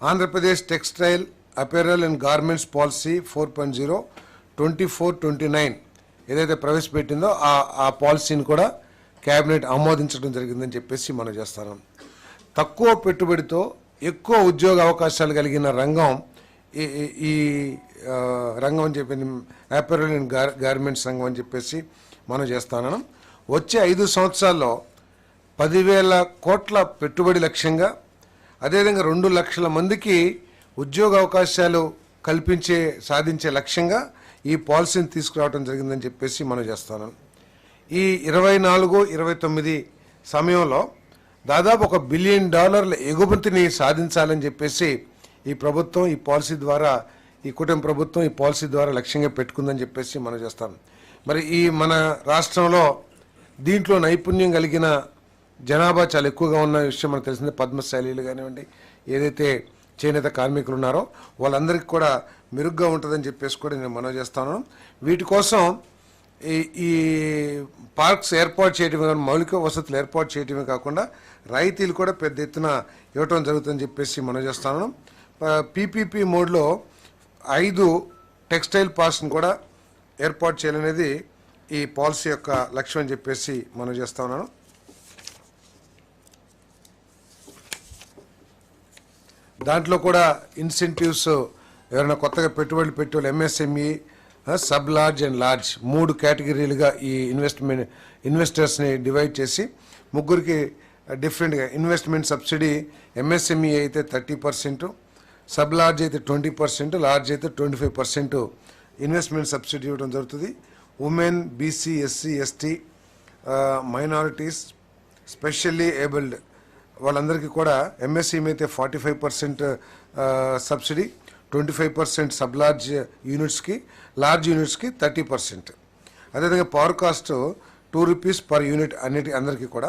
Andhra Pradesh textile apparel and garments policy four point zero twenty four twenty nine ఏదైతే ప్రవేశపెట్టిందో ఆ ఆ పాలసీని కూడా కేబినెట్ ఆమోదించడం జరిగిందని చెప్పేసి మనం చేస్తాను తక్కువ పెట్టుబడితో ఎక్కువ ఉద్యోగ అవకాశాలు కలిగిన రంగం ఈ ఈ- రంగం అని చెప్పి అపెరల్ అండ్ గార్ గార్మెంట్స్ రంగం అని చెప్పేసి మనం చేస్తాను వచ్చే ఐదు సంవత్సరాల్లో పదివేల కోట్ల పెట్టుబడి లక్ష్యంగా అదేవిధంగా రెండు లక్షల మందికి ఉద్యోగ అవకాశాలు కల్పించే సాధించే లక్ష్యంగా ఈ పాలసీని తీసుకురావడం జరిగిందని చెప్పేసి మనం చేస్తాను. ఈ ఇరవై నాలుగు ఇరవై తొమ్మిది సమయంలో దాదాపు ఒక బిలియన్ డాలర్ల ఎగుమతిని సాధించాలని చెప్పేసి ఈ ప్రభుత్వం ఈ పాలసీ ద్వారా ఈ కూటమి ప్రభుత్వం ఈ పాలసీ ద్వారా లక్ష్యంగా పెట్టుకుందని చెప్పేసి మనం చేస్తాం. మరి ఈ మన రాష్ట్రంలో దీంట్లో నైపుణ్యం కలిగిన జనాభా చాలా ఎక్కువగా ఉన్న విషయం మనకు తెలిసిందే పద్మశైలీలు కానివ్వండి ఏదైతే చేనేత కార్మికులు ఉన్నారో వాళ్ళందరికీ కూడా మెరుగ్గా ఉంటుందని చెప్పేసి కూడా నేను మనవి చేస్తాను వీటి కోసం ఈ ఈ పార్క్స్ ఏర్పాటు చేయడమే కానీ మౌలిక వసతులు ఏర్పాటు చేయడమే కాకుండా రాయితీలు కూడా పెద్ద ఎత్తున ఇవ్వటం జరుగుతుందని చెప్పేసి మనం చేస్తాను పీపీపీ మోడ్లో ఐదు టెక్స్టైల్ పార్క్స్ని కూడా ఏర్పాటు చేయాలనేది ఈ పాలసీ యొక్క లక్ష్యం అని చెప్పేసి మనం చేస్తా ఉన్నాను. దాంట్లో కూడా ఇన్సెంటివ్స్ ఎవరైనా కొత్తగా పెట్టుబడులు పెట్టే MSME sub large and large మూడు కేటగిరీలుగా ఈ ఇన్వెస్ట్మెంట్ ఇన్వెస్టర్స్ని డివైడ్ చేసి ముగ్గురికి డిఫరెంట్గా ఇన్వెస్ట్మెంట్ సబ్సిడీ ఎంఎస్ఎంఈ అయితే థర్టీ పర్సెంట్ సబ్ లార్జ్ అయితే ట్వంటీ పర్సెంట్ లార్జ్ అయితే twenty five percent investment subsidy ఇవ్వడం జరుగుతుంది. Women BC SC ST minorities specially abled వాళ్ళందరికీ కూడా ఎంఎస్సీఎం అయితే forty five percent subsidy twenty five percent sub large యూనిట్స్కి large యూనిట్స్కి thirty percent. అదేవిధంగా power cost two rupees per unit అన్నిటి అందరికీ కూడా.